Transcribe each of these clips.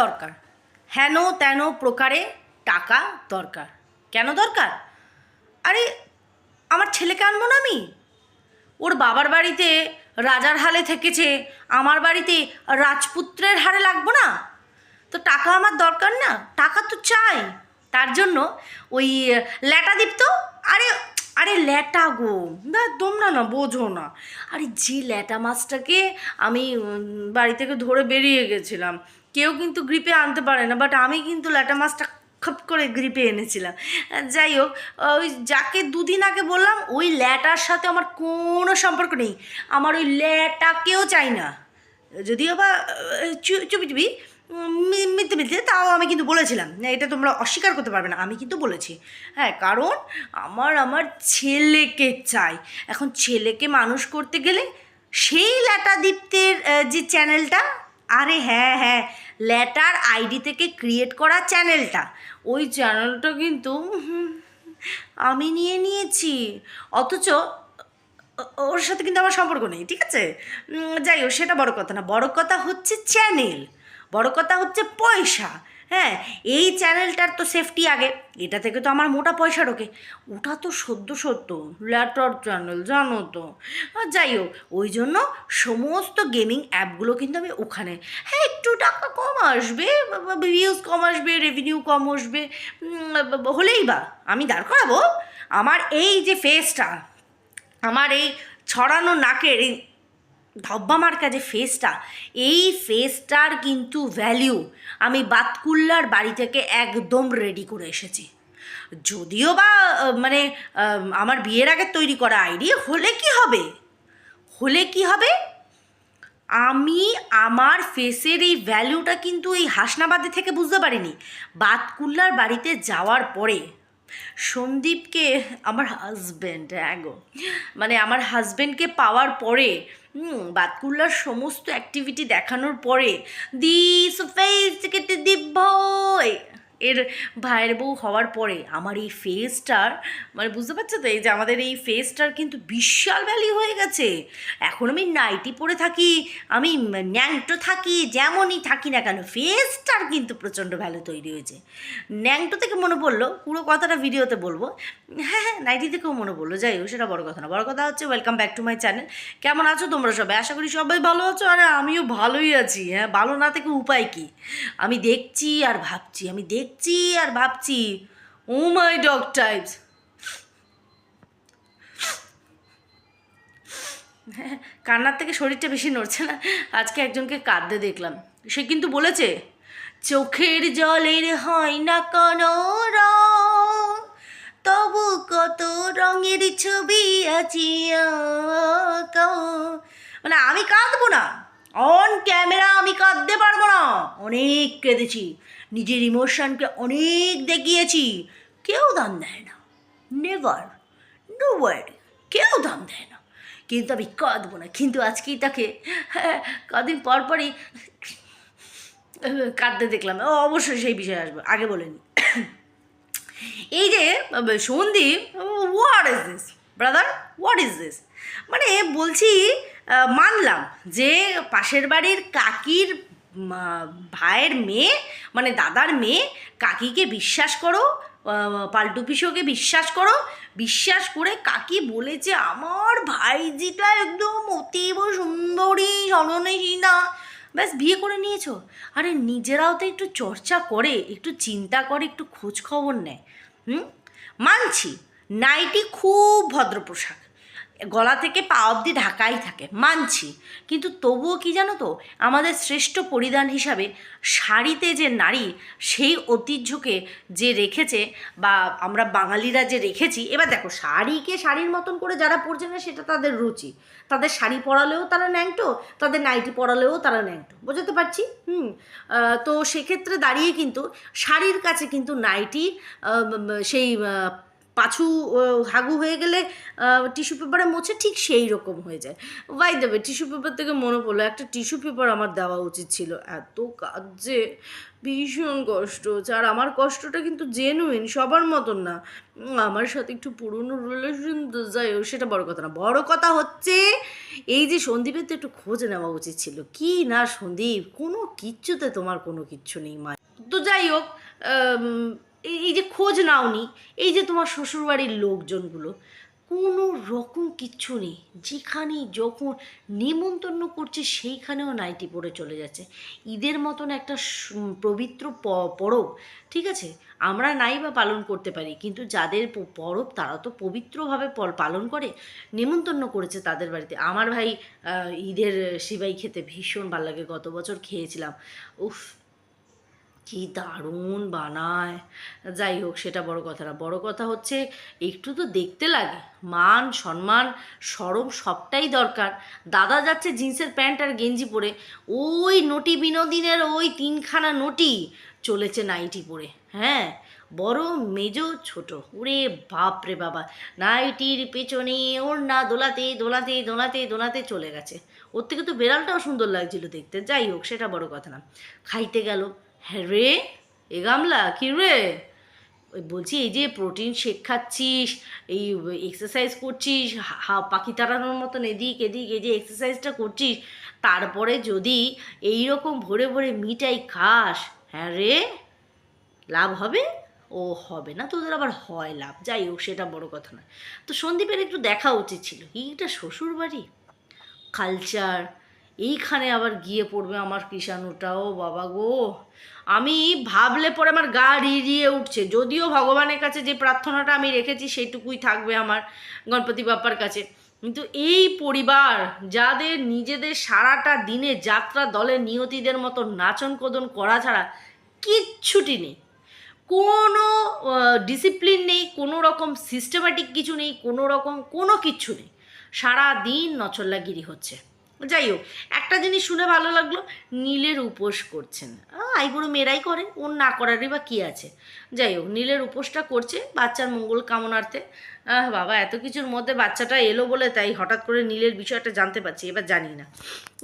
দরকার। হেন তেন প্রকারে টাকা দরকার। কেন দরকার? আরে, আমার ছেলেকে আনব না আমি? ওর বাবার বাড়িতে রাজার হালে থেকেছে, আমার বাড়িতে রাজপুত্রের হারে লাগবো না? তো টাকা আমার দরকার না, টাকা তো চাই। তার জন্য ওই ল্যাটা দীপ তো আরে আরে ল্যাটা গো, না, তোমরা না, বোঝো না। আরে যে ল্যাটা মাছটাকে আমি বাড়ি থেকে ধরে বেরিয়ে গেছিলাম কেউ কিন্তু গ্রিপে আনতে পারে না বাট আমি কিন্তু ল্যাটা মাছটা খপ করে গ্রিপে এনেছিলাম। যাই হোক ওই যাকে দুদিন আগে বললাম, ওই ল্যাটার সাথে আমার কোনো সম্পর্ক নেই। আমার ওই ল্যাটাকেও চাই না। যদিও বা চুপি চুপি মিথ্যে মিথ্যে, তাও আমি কিন্তু বলেছিলাম। এটা তোমরা অস্বীকার করতে পারবে না, আমি কিন্তু বলেছি। হ্যাঁ কারণ আমার আমার ছেলেকে চাই। এখন ছেলেকে মানুষ করতে গেলে সেই ল্যাটা দীপ্তের যে চ্যানেলটা আরে হ্যাঁ হ্যাঁ ল্যাটার আইডি থেকে ক্রিয়েট করা চ্যানেলটা ওই চ্যানেলটা কিন্তু আমি নিয়ে নিয়েছি। অথচ ওর সাথে কিন্তু আমার সম্পর্ক নেই, ঠিক আছে? যাই হোক, সেটা বড় কথা না। বড় কথা হচ্ছে চ্যানেল বড় কথা হচ্ছে পয়সা। হ্যাঁ এই চ্যানেলটার তো সেফটি আগে। এটা থেকে তো আমার মোটা পয়সা ঢোকে। ওটা তো সদ্য সত্য। ল্যাপটপ চ্যানেল জানো তো। যাই হোক, ওই জন্য সমস্ত গেমিং অ্যাপগুলো কিন্তু আমি ওখানে। হ্যাঁ একটু টাকা কম আসবে ভিউজ কম আসবে রেভিনিউ কম আসবে হলেই বা আমি দাঁড় করাবো। আমার এই যে ফেসটা আমার এই ছড়ানো নাকের এই ধব্বা মার্কা যে ফেসটা এই ফেসটার কিন্তু ভ্যালিউ আমি বাতকুল্লার বাড়ি থেকে একদম রেডি করে এসেছি। যদিও বা মানে আমার বিয়ের আগে তৈরি করা আইডি হলে কি হবে? হলে কি হবে? আমি আমার ফেসের এই ভ্যালুটা কিন্তু এই হাসনাবাদে থেকে বুঝতে পারিনি। বাতকুল্লার বাড়িতে যাওয়ার পরে সন্দীপকে, আমার হাজব্যান্ড হ্যাঁ গো। মানে আমার হাজব্যান্ডকে পাওয়ার পরে বাতকুল্লার সমস্ত অ্যাক্টিভিটি দেখানোর পরে দিস ফেস কেটে দিব ভয় এর ভাইয়ের বউ হওয়ার পরে আমার এই ফেসটার মানে বুঝতে পারছ তো? এই যে আমাদের এই ফেসটার কিন্তু বিশাল ভ্যালি হয়ে গেছে। এখন আমি নাইটি পরে থাকি, আমি ন্যাংটো থাকি, যেমনই থাকি না কেন ফেসটার কিন্তু প্রচণ্ড ভ্যালু তৈরি হয়েছে। ন্যাংটো থেকে মনে পড়ল, পুরো কথাটা ভিডিওতে বলব। হ্যাঁ হ্যাঁ নাইটি থেকেও মনে পড়ল, যাই হোক, সেটা বড় কথা না। বড় কথা হচ্ছে welcome back to my channel কেমন আছো তোমরা সবাই? আশা করি সবাই ভালো আছো, আরে আমিও ভালোই আছি। হ্যাঁ ভালো না থেকে উপায় কি? আমি দেখছি আর ভাবছি, আমি দেখছি আর ভাবছি। Oh my dog types. কান্নার থেকে শরীরটা বেশি নড়ছে না। আজকে একজনকে কাঁদতে দেখলাম। সে কিন্তু বলেছে, চোখের জলের হয় না কোনো রং। তবু কত রঙের ছবি আছি মানে আমি কাঁদবো না। অন ক্যামেরা আমি কাঁদতে পারব না। অনেক কেঁদেছি। নিজের ইমোশনকে অনেক দেখিয়েছি, কেউ দাম দেয় না। নেভার নো ওয়ার্ড কেউ দাম দেয় না। কিন্তু আমি কাঁদবো না, কিন্তু আজকেই তাকে হ্যাঁ কদিন পর পরই কাঁদতে দেখলাম। ও অবশ্যই সেই বিষয়ে আসব, আগে বলেনি এই যে, Sandeep what is this brother what is this মানে বলছি মানলাম যে পাশের বাড়ির কাকির ভাইয়ের মেয়ে মানে দাদার মেয়ে, কাকিকে বিশ্বাস করো পাল্টু পিসোকে বিশ্বাস করো, বিশ্বাস করে কাকি বলেছে, আমার ভাইজিটা একদম অতীব সুন্দরী স্মরণশীলা ব্যাস, বিয়ে করে নিয়েছো। আরে, নিজেরাও তো একটু চর্চা করে, একটু চিন্তা করে, একটু খোঁজ খবর নেয়। হুম? মানছি, নাইটি খুব ভদ্র পোশাক গলা থেকে পা অবধি ঢাকাই থাকে, মানছি। কিন্তু তবুও কি জানো তো, আমাদের শ্রেষ্ঠ পরিধান হিসাবে শাড়িতে যে নারী, সেই ঐতিহ্যকে যে রেখেছে বা আমরা বাঙালিরা যে রেখেছি, এবার দেখো, শাড়িকে শাড়ির মতন করে যারা পরছে না, সেটা তাদের রুচি। তাদের শাড়ি পরালেও তারা ন্যাংটো, তাদের নাইটি পরালেও তারা ন্যাংটো। বোঝাতে পারছি? হুম। তো সেক্ষেত্রে দাঁড়িয়ে কিন্তু শাড়ির কাছে কিন্তু নাইটি সেই পাছু হাগু হয়ে গেলে টিস্যু পেপারে মোছে ঠিক সেই রকম হয়ে যায়। বাই দেবে টিস্যু পেপার থেকে মনে পড়ল, একটা টিস্যু পেপার আমার দেওয়া উচিত ছিল। এত কাজ যে ভীষণ কষ্ট হচ্ছে। আর আমার কষ্টটা কিন্তু জেনুইন সবার মতন না। আমার সাথে একটু পুরনো রিলেশন যাই সেটা বড় কথা না। বড় কথা হচ্ছে, এই যে সন্দীপের তো একটু খোঁজ নেওয়া উচিত ছিল। কি না সন্দীপ? কোনো কিচ্ছুতে তোমার কোনো কিচ্ছু নেই, মা। তো যাই হোক এই যে খোঁজ নাওনি এই যে তোমার শ্বশুরবাড়ির লোকজনগুলো, কোনো রকম কিচ্ছু নেই। যেখানে যখন নিমন্ত্রণ করছে, সেইখানেও নাইটি পরে চলে যাচ্ছে। ঈদের মতন একটা পবিত্র পরব, ঠিক আছে? আমরা নাই বা পালন করতে পারি, কিন্তু যাদের পরব, তারা তো পবিত্রভাবে পালন করে নিমন্ত্রণ করেছে তাদের বাড়িতে। আমার ভাই ঈদের সিবাই খেতে ভীষণ ভালো লাগে গত বছর খেয়েছিলাম। উফ কি দারুণ বানায়। যাই হোক, সেটা বড় কথা না। বড় কথা হচ্ছে, একটু তো দেখতে লাগে। মান, সম্মান, সরম সবটাই দরকার। দাদা যাচ্ছে জিন্সের প্যান্ট আর গেঞ্জি পরে। ওই নটি বিনোদিনের ওই তিনখানা নটি চলেছে নাইটি পরে। হ্যাঁ বড়, মেজো, ছোট। ওরে বাপ রে বাবা! নাইটির পেছনে ওর না দোলাতে দোলাতে দোলাতে দোলাতে চলে গেছে। ওর থেকে তো বেড়ালটাও সুন্দর লাগছিল দেখতে। যাই হোক, সেটা বড় কথা না। খাইতে গেল। হ্যাঁ রে, এ গামলা, কি রে? বলছি, এই যে প্রোটিন শেক খাচ্ছিস এই এক্সারসাইজ করছিস, হা- পাখি তাড়ানোর মতন এদিক এদিক, এই যে এক্সারসাইজটা করছিস, তারপরে যদি এই রকম ভরে ভরে মিঠাই খাস হ্যাঁ রে, লাভ হবে? ও হবে না, তোদের আবার হয় লাভ, যাই হোক, সেটা বড় কথা না তো সন্দীপের একটু দেখা উচিত ছিল এইটা শ্বশুর বাড়ি কালচার এইখানে আবার গিয়ে পড়বে আমার কৃষাণুটাও বাবা গো আমি ভাবলে পরে আমার গা রিড়িয়ে উঠছে। যদিও ভগবানের কাছে যে প্রার্থনাটা আমি রেখেছি সেইটুকুই থাকবে আমার গণপতি বাপ্পার কাছে। কিন্তু এই পরিবার যাদের নিজেদের সারাটা দিনে যাত্রা দলের নিয়তিদের মতো নাচন কোদন করা ছাড়া কিচ্ছুটি নেই। কোনো ডিসিপ্লিন নেই, কোনো রকম সিস্টেম্যাটিক কিছু নেই, কোনো রকম কোনো কিচ্ছু নেই। সারা দিন নচল্লাগিরি হচ্ছে। যাই হোক, একটা জিনিস শুনে ভালো লাগল, নীলের উপোস করছেন। আইবুড়ো মেয়েরাই করে ওর না করারই বা কী আছে। যাই হোক, নীলের উপোসটা করছে, বাচ্চার মঙ্গল কামনার্থে। বাবা, এত কিছুর মধ্যে বাচ্চাটা এলো বলে তাই হঠাৎ করে নীলের বিষয়টা জানতে পারছি, এবার জানি না।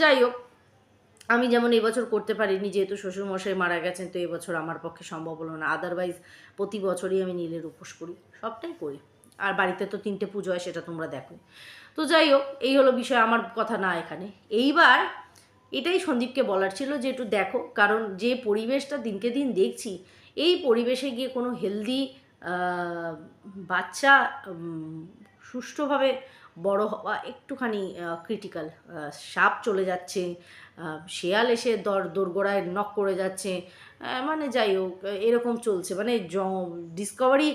যাই হোক, আমি যেমন এবছর করতে পারিনি, যেহেতু শ্বশুরমশাই মারা গেছেন, তো এবছর আমার পক্ষে সম্ভব হলো না। আদারওয়াইজ প্রতি বছরই আমি নীলের উপোস করি, সবটাই করি। আর বাড়িতে তো তিনটে পুজো হয়, সেটা তোমরা দেখো তো যাই হোক এই হলো বিষয় আমার কথা না এখানে। এইবার এটাই সন্দীপকে বলার ছিল যে একটু দেখো, কারণ যে পরিবেশটা দিনকে দিন দেখছি, এই পরিবেশে গিয়ে কোনো হেলদি বাচ্চা সুষ্ঠুভাবে বড় হওয়া একটুখানি ক্রিটিক্যাল সাপ চলে যাচ্ছে শেয়াল এসে দর, দোরগোড়ায় নক করে যাচ্ছে মানে যাই হোক এরকম চলছে। মানে ডিসকভারি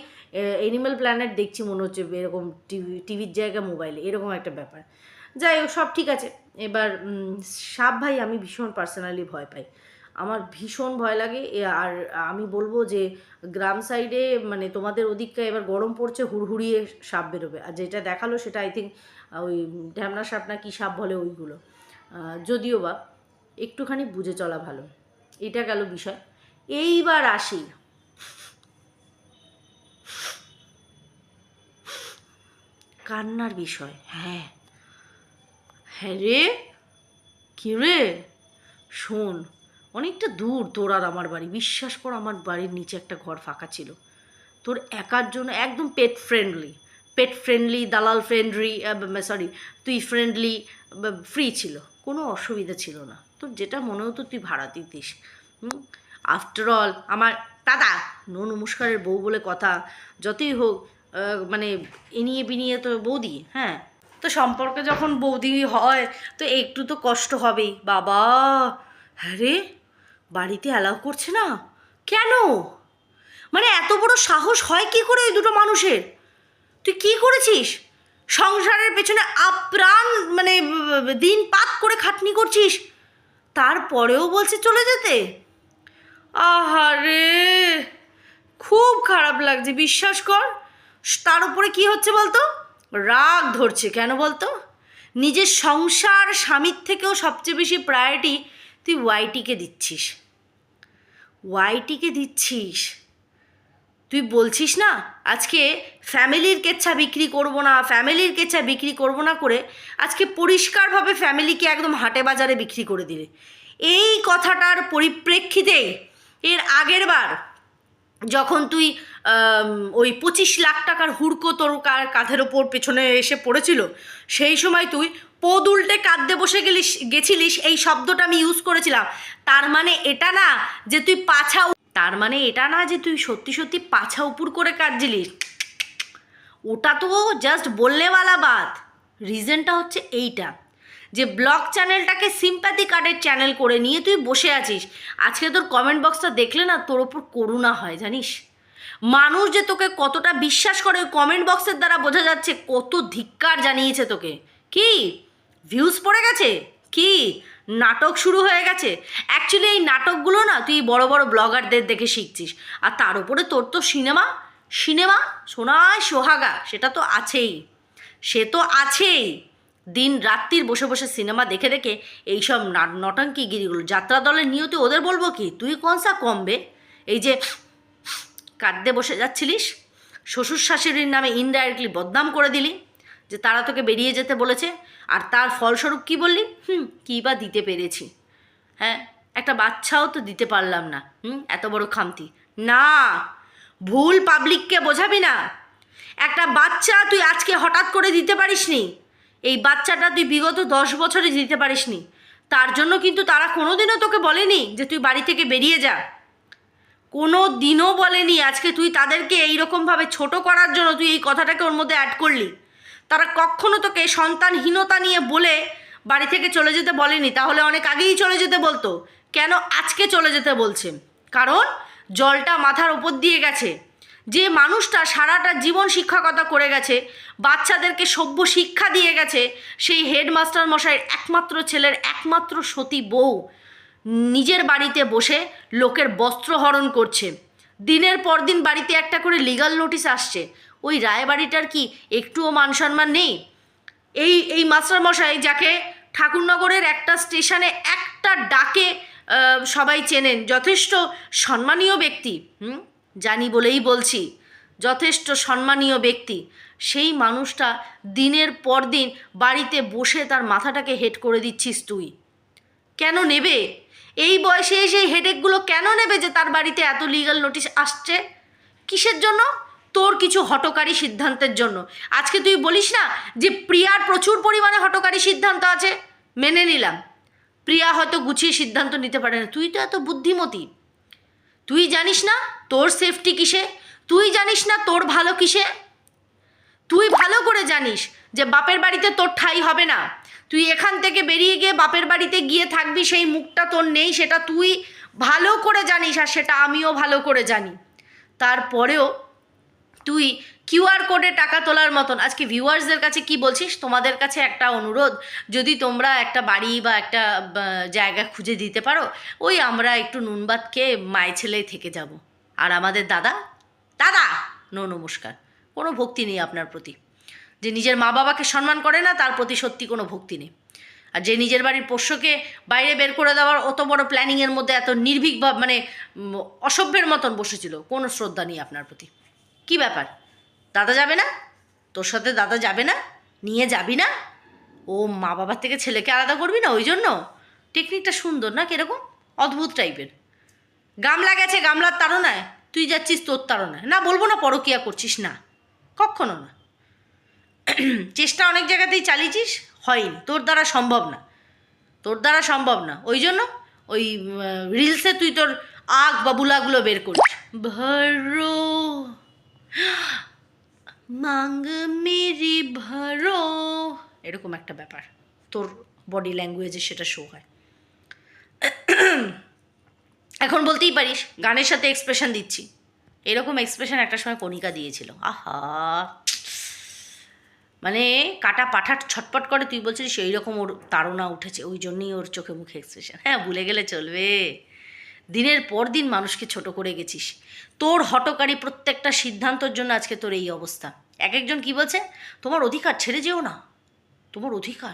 এনিম্যাল প্ল্যানেট দেখছি মনে হচ্ছে এরকম টিভি, টিভির জায়গায় মোবাইলে এরকম একটা ব্যাপার। যাই হোক, সব ঠিক আছে। এবার সাপ ভাই আমি ভীষণ পার্সোনালি ভয় পাই। আমার ভীষণ ভয় লাগে। আর আমি বলব যে, গ্রাম সাইডে মানে তোমাদের ওদিকটা এবার গরম পড়ছে, হুড়হুড়িয়ে সাপ বেরোবে। আর যেটা দেখাল সেটা আই থিঙ্ক ওই ঢ্যামনা সাপ না কী সাপ বলে ওইগুলো। যদিও বা, একটুখানি বুঝে চলা ভালো। এটা গেল বিষয়। এইবার আসি। কান্নার বিষয় হ্যাঁ। হ্যাঁ রে, কি রে? শোন, অনেকটা দূর তোর আর আমার বাড়ি। বিশ্বাস কর, আমার বাড়ির নিচে একটা ঘর ফাঁকা ছিল। তোর একার জন্য একদম পেট ফ্রেন্ডলি পেট ফ্রেন্ডলি দালাল ফ্রেন্ডলি সরি তুই ফ্রেন্ডলি ফ্রি ছিল। কোনো অসুবিধা ছিল না। তোর যেটা মনে হতো তুই ভাড়া দিতিস। আফটার অল আমার দাদা নো নমস্কারের বউ বলে কথা। যতই হোক মানে এনিয়ে বিনিয়ে তো বৌদি হ্যাঁ? তো সম্পর্কে যখন বৌদি হয়, তো একটু তো কষ্ট হবেই। বাবা রে বাড়িতে অ্যালাউ করছে না? কেন? মানে এত বড় সাহস হয় কি করে ওই দুটো মানুষের? তুই কি করেছিস? সংসারের পেছনে আপ্রাণ মানে দিন পাত করে খাটনি করছিস। তারপরেও বলছে চলে যেতে। আহারে, খুব খারাপ লাগছে, বিশ্বাস কর। তার উপরে কি হচ্ছে বলতো? রাগ ধরছে, কেন বলতো? নিজের সংসার স্বামীর থেকেও সবচেয়ে বেশি প্রায়োরিটি তুই ওয়াইটিকে দিচ্ছিস। ওয়াইটিকে দিচ্ছিস? তুই বলছিস না, আজকে ফ্যামিলির কেচ্ছা বিক্রি করব না, ফ্যামিলির কেচ্ছা বিক্রি করব না করে আজকে পরিষ্কারভাবে ফ্যামিলিকে একদম হাটে বাজারে বিক্রি করে দিলে। এই কথাটার পরিপ্রেক্ষিতে এর আগের বার যখন তুই ওই পঁচিশ লাখ টাকার হুড়কো তোর কাঁধের ওপর পেছনে এসে পড়েছিল, সেই সময় তুই পদ উল্টে কাঁদতে বসে গেলিস, গেছিলিস, এই শব্দটা আমি ইউজ করেছিলাম। তার মানে এটা না যে তুই পাছা তার মানে এটা না যে তুই সত্যি সত্যি পাছা উপুর করে কাঁদছিলিস। ওটা তো জাস্ট বললেওয়ালা বাদ রিজনটা হচ্ছে এইটা। যে ব্লগ চ্যানেলটাকে সিম্প্যাথি কার্ডের চ্যানেল করে নিয়ে তুই বসে আছিস। আজকে তোর কমেন্ট বক্সটা দেখলে না তোর ওপর করুণা হয়, জানিস? মানুষ যে তোকে কতটা বিশ্বাস করে ওই কমেন্ট বক্সের দ্বারা বোঝা যাচ্ছে, কত ধিক্কার জানিয়েছে তোকে। কি? ভিউজ পড়ে গেছে? কি? নাটক শুরু হয়ে গেছে? অ্যাকচুয়ালি এই নাটকগুলো না তুই বড় বড় ব্লগারদের দেখে শিখছিস। আর তার উপরে তোর তো সিনেমা সিনেমা সোনায় সোহাগা, সেটা তো আছেই। সে তো আছেই। দিন রাত্রির বসে বসে সিনেমা দেখে দেখে এইসব না- নটাঙ্কিগিরিগুলো যাত্রা দলের নিয়ত ওদের বলব কি? তুই কনসা কমবে এই যে কাঁদতে বসে যাচ্ছিলিস? শ্বশুর শাশুড়ির নামে ইনডাইরেক্টলি বদনাম করে দিলি? যে তারা তোকে বেরিয়ে যেতে বলেছে? আর তার ফলস্বরূপ কি বললি? হুম, কী বা দিতে পেরেছি। হ্যাঁ একটা বাচ্চাও তো দিতে পারলাম না। হুম, এত বড় খামতি। না, ভুল পাবলিককে বোঝাবি না। একটা বাচ্চা তুই আজকে হঠাৎ করে দিতে পারিসনি। এই বাচ্চাটা তুই বিগত দশ বছরে দিতে পারিসনি। তার জন্য কিন্তু তারা কোনোদিনও তোকে বলেনি যে তুই বাড়ি থেকে বেরিয়ে যা। কোনো দিনও বলেনি আজকে তুই তাদেরকে এইরকমভাবে ছোট করার জন্য তুই এই কথাটাকে ওর মধ্যে অ্যাড করলি। তারা কখনো তোকে সন্তানহীনতা নিয়ে বলে বাড়ি থেকে চলে যেতে বলেনি, তাহলে অনেক আগেই চলে যেতে বলতো। কেন আজকে চলে যেতে বলছে? কারণ জলটা মাথার ওপর দিয়ে গেছে। যে মানুষটা সারাটা জীবন শিক্ষকতা করে গেছে, বাচ্চাদেরকে সভ্য শিক্ষা দিয়ে গেছে, সেই হেডমাস্টার মশাইয়ের একমাত্র ছেলের একমাত্র সতী বউ নিজের বাড়িতে বসে লোকের বস্ত্র হরণ করছে। দিনের পর দিন বাড়িতে একটা করে লিগাল নোটিশ আসছে। ওই রায়বাড়িটার কি একটুও মান সম্মান নেই? এই এই মাস্টারমশাই যাকে ঠাকুরনগরের একটা স্টেশনে একটা ডাকে সবাই চেনেন, যথেষ্ট সম্মানীয় ব্যক্তি, হুম? জানি বলেই বলছি। যথেষ্ট সম্মানীয় ব্যক্তি। সেই মানুষটা দিনের পর দিন বাড়িতে বসে তার মাথাটাকে হেড করে দিচ্ছিস তুই। কেন নেবে? এই বয়সে এসে এই হেডেকগুলো কেন নেবে যে তার বাড়িতে এত লিগ্যাল নোটিশ আসছে? কিসের জন্য? তোর কিছু হটকারী সিদ্ধান্তের জন্য। আজকে তুই বলিস না যে প্রিয়ার প্রচুর পরিমাণে হটকারী সিদ্ধান্ত আছে? মেনে নিলাম। প্রিয়া হয়তো গুছিয়ে সিদ্ধান্ত নিতে পারে না। তুই তো এত বুদ্ধিমতী। তুই জানিস না তোর সেফটি কিসে? তুই জানিস না তোর ভালো কিসে? তুই ভালো করে জানিস যে বাপের বাড়িতে তোর ঠাই হবে না। তুই এখান থেকে বেরিয়ে গিয়ে বাপের বাড়িতে গিয়ে থাকবি, সেই মুখটা তোর নেই, সেটা তুই ভালো করে জানিস আর সেটা আমিও ভালো করে জানি। তারপরেও তুই কিউআর কোডে টাকা তোলার মতন। আজকে ভিউয়ার্সদের কাছে কি বলছিস? তোমাদের কাছে একটা অনুরোধ, যদি তোমরা একটা বাড়ি বা একটা জায়গা খুঁজে দিতে পারো, ওই আমরা একটু নুন ভাত খেয়ে মায় ছেলে থেকে যাব। আর আমাদের দাদা? দাদা! নো নমস্কার কোনো ভক্তি নেই আপনার প্রতি। যে নিজের মা বাবাকে সম্মান করে না, তার প্রতি সত্যি কোনো ভক্তি নেই। আর যে নিজের বাড়ির পোষ্যকে বাইরে বের করে দেওয়ার অত বড় প্ল্যানিংয়ের মধ্যে এত নির্ভীকভাবে মানে অসভ্যের মতন বসেছিল, কোনো শ্রদ্ধা নেই আপনার প্রতি। কি ব্যাপার? দাদা যাবে না? তোর সাথে দাদা যাবে না? নিয়ে যাবি না? ও মা বাবার থেকে ছেলেকে আলাদা করবি না ওই জন্য? টেকনিকটা সুন্দর না কীরকম? অদ্ভুত টাইপের। গামলা গেছে গামলার তাড়নায়। তুই যাচ্ছিস তোর তাড়নায়। না, বলব না পরকিয়া করছিস, না। কখনো না। চেষ্টা অনেক জায়গাতেই চালিয়েছিস, হয়নি। তোর দ্বারা সম্ভব না। তোর দ্বারা সম্ভব না। ওই জন্য ওই রিলসে তুই তোর আগ বা বুলাগুলো বের করিস। ভরো। মাঙ্গ মেরি ভরো। এরকম একটা ব্যাপার। তোর বডি ল্যাঙ্গুয়েজে সেটা শো হয়। এখন বলতেই পারিস, গানের সাথে এক্সপ্রেশন দিচ্ছি। এরকম এক্সপ্রেশন একটা সময় কণিকা দিয়েছিল। আহা! মানে কাটা পাঠাট ছটপট করে তুই বলছিস সেই রকম ওর তাড়না উঠেছে। ওই জন্যই ওর চোখে মুখে এক্সপ্রেশন হ্যাঁ ভুলে গেলে চলবে। দিনের পর দিন মানুষকে ছোট করে গেছিস। তোর হটকারী প্রত্যেকটা সিদ্ধান্তর জন্য আজকে তোর এই অবস্থা। এক একজন কি বলছে? তোমার অধিকার ছেড়ে যেও না। তোমার অধিকার।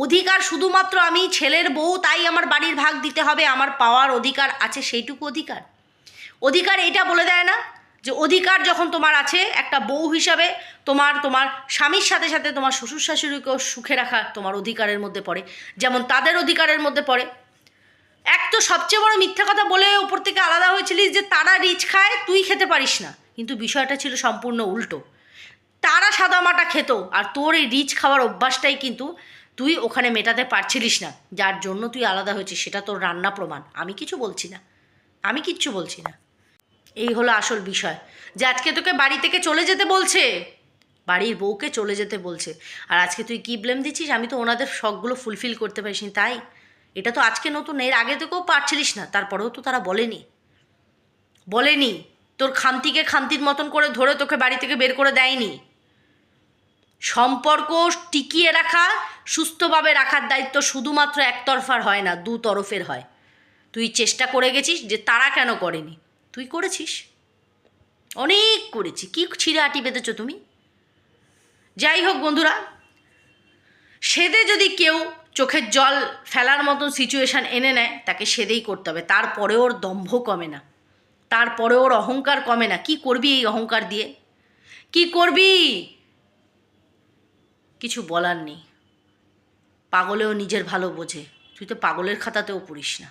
অধিকার শুধুমাত্র আমি, ছেলের বউ, তাই আমার বাড়ির ভাগ দিতে হবে। আমার পাওয়ার অধিকার আছে, সেইটুকু অধিকার। অধিকার এটা বলে দেয় না যে অধিকার যখন তোমার আছে, একটা বউ হিসাবে তোমার তোমার স্বামীর সাথে সাথে তোমার শ্বশুর শাশুড়িকেও সুখে রাখা তোমার অধিকারের মধ্যে পড়ে। যেমন তাদের অধিকারের মধ্যে পড়ে। এক তো সবচেয়ে বড় মিথ্যা কথা বলে উপর থেকে আলাদা হয়েছিলিস যে তারা রিচ খায়, তুই খেতে পারিস না। কিন্তু বিষয়টা ছিল সম্পূর্ণ উল্টো। তারা সাদামাটা খেত, আর তোর এই রিচ খাওয়ার অভ্যাসটাই কিন্তু তুই ওখানে মেটাতে পারছিলিস না। যার জন্য তুই আলাদা হয়েছিস, সেটা তোর রান্না প্রমাণ। আমি কিছু বলছি না। আমি কিচ্ছু বলছি না। এই হলো আসল বিষয়। যে আজকে তোকে বাড়ি থেকে চলে যেতে বলছে। বাড়ির বউকে চলে যেতে বলছে। আর আজকে তুই কি ব্লেম দিচ্ছিস? আমি তো ওনাদের শখগুলো ফুলফিল করতে পারিসনি, তাই? এটা তো আজকে নতুন, এর আগে থেকেও পারছিলিস না, তারপরেও তো তারা বলেনি। বলেনি। তোর খামতিকে খামতির মতন করে ধরে তোকে বাড়ি থেকে বের করে দেয়নি। সম্পর্ক টিকিয়ে রাখা, সুস্থভাবে রাখার দায়িত্ব শুধুমাত্র একতরফার হয় না দু তরফের হয়। তুই চেষ্টা করে গেছিস যে তারা কেন করেনি। তুই করেছিস। অনেক করেছি। কি ছিঁড়ে আটি বেঁধেছো তুমি? যাই হোক বন্ধুরা, সেদে যদি কেউ চোখের জল ফেলার মতন সিচুয়েশান এনে নেয়, তাকে সেদেই করতে হবে। তারপরে ওর দম্ভ কমে না। তারপরে ওর অহংকার কমে না। কি করবি এই অহংকার দিয়ে? কি করবি? কিছু বলার নেই। পাগলেও নিজের ভালো বোঝে। তুই তো পাগলের খাতাতেও পড়িস না।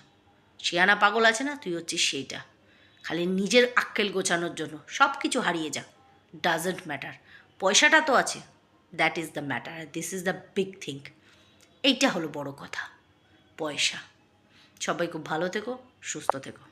শিয়ানা পাগল আছে না? তুই হচ্ছিস সেইটা। খালি নিজের আক্কেল গোছানোর জন্য। সব কিছু হারিয়ে যা ডাজেন্ট ম্যাটার পয়সাটা তো আছে। That is the matter this is the big thing এইটা হলো বড় কথা। পয়সা। সবাই খুব ভালো থেকো সুস্থ থেকো।